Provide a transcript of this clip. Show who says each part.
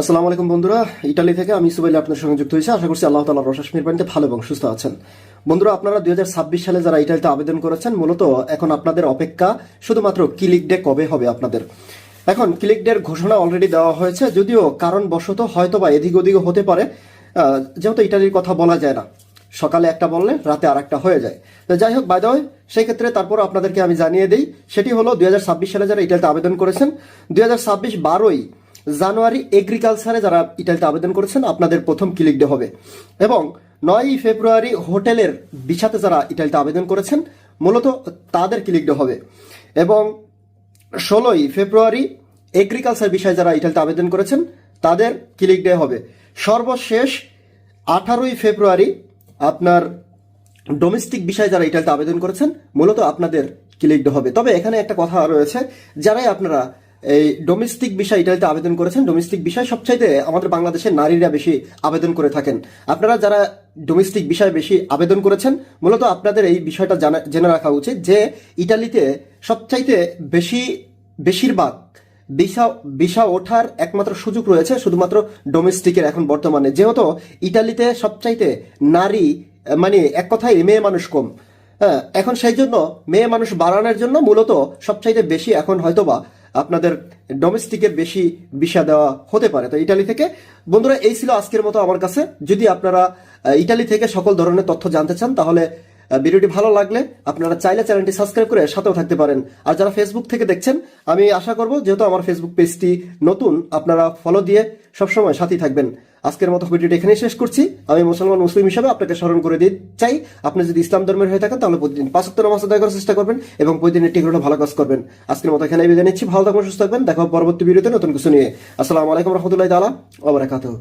Speaker 1: আসসালামু আলাইকুম বন্ধুরা, ইটালি থেকে আমি সুবাইলি আপনার সঙ্গে যুক্ত হয়েছি। আশা করছি আল্লাহ তালা রশাস মিরবানিতে ভালো এবং সুস্থ আছেন। বন্ধুরা, আপনারা দুই হাজার ছাব্বিশ সালে যারা ইটালিতে আবেদন করেছেন, মূলত এখন আপনাদের অপেক্ষা শুধুমাত্র ক্লিক ডে কবে হবে আপনাদের? এখন ক্লিক ডের ঘোষণা অলরেডি দেওয়া হয়েছে, যদিও কারণবশত হয়তো বা এদিক ওদিক হতে পারে। যেহেতু ইটালির কথা বলা যায় না। সকালে একটা বললে, রাতে আর একটা হয়ে যায়। তো যাই হোক বাই হয় সেই ক্ষেত্রে তারপর আপনাদেরকে আমি জানিয়ে দিই, সেটি হলো দুই হাজার ছাব্বিশ সালে যারা ইটালিতে আবেদন করেছেন, দুই হাজার ছাব্বিশ বারোই জানুয়ারি এগ্রিকালচারে যারা ইটালিতে আবেদন করেছেন, আপনাদের প্রথম ক্লিক ডে হবে। এবং নয়ই ফেব্রুয়ারি হোটেলের বিছাতে যারা ইটালিতে আবেদন করেছেন, মূলত তাদের ক্লিক ডে হবে। এবং ষোলোই ফেব্রুয়ারি এগ্রিকালচার বিষয়ে যারা ইটালিতে আবেদন করেছেন, তাদের ক্লিক ডে হবে। সর্বশেষ আঠারোই ফেব্রুয়ারি আপনার ডোমেস্টিক বিষয়ে যারা ইটালিতে আবেদন করেছেন, মূলত আপনাদের ক্লিক ডে হবে। তবে এখানে একটা কথা রয়েছে, যারাই আপনারা এই ডোমেস্টিক বিষয় ইটালিতে আবেদন করেছেন। ডোমেস্টিক বিষয় সবচাইতে আমাদের বাংলাদেশের নারীরা বেশি আবেদন করে থাকেন। আপনারা যারা ডোমেস্টিক বিষয়ে বেশি আবেদন করেছেন, মূলত আপনাদের এই বিষয়টা জানা, জেনে রাখা উচিত যে ইটালিতে সবচাইতে বেশি, বেশিরভাগ ভিসা ভিসা ওঠার একমাত্র সুযোগ রয়েছে শুধুমাত্র ডোমেস্টিকের এখন বর্তমানে। যেহেতু ইটালিতে সবচাইতে নারী মানে এক কথায় মেয়ে মানুষ কম। হ্যাঁ এখন সেই জন্য মেয়ে মানুষ বাড়ানোর জন্য মূলত সবচাইতে বেশি এখন হয়তোবা আপনাদের ডোমেস্টিকের বেশি ভিসা দেওয়া হতে পারে। তো ইটালি থেকে, বন্ধুরা, এই ছিল আজকের মতো আমার কাছে। যদি আপনারা ইটালি থেকে সকল ধরনের তথ্য জানতে চান, তাহলে ভিডিওটি ভালো লাগলে আপনারা চাইলে চ্যানেলটি সাবস্ক্রাইব করে সাথেও থাকতে পারেন। আর যারা ফেসবুক থেকে দেখছেন, আমি আশা করব যেহেতু আমার ফেসবুক পেজটি নতুন, আপনারা ফলো দিয়ে সবসময় সাথেই থাকবেন। আজকের মতো ভিডিওটি এখানেই শেষ করছি। আমি মুসলমান, মুসলিম হিসাবে আপনাকে স্মরণ করে দিতে চাই। আপনি যদি ইসলাম ধর্মের হয়ে থাকেন, তাহলে প্রতিদিন পাঁচ সপ্তাহ নামাজ আদায় করার চেষ্টা করবেন এবং প্রতিদিন একটি করে ভালো কাজ করবেন। আজকের মতো এখানে বিদায় নিচ্ছি। ভালো থাকবেন, সুস্থ থাকবেন। দেখা পরবর্তী ভিডিওতে নতুন কিছু নিয়ে। আসসালামু আলাইকুম রহমতুল্লাহ তালা ওবরাকাতুহ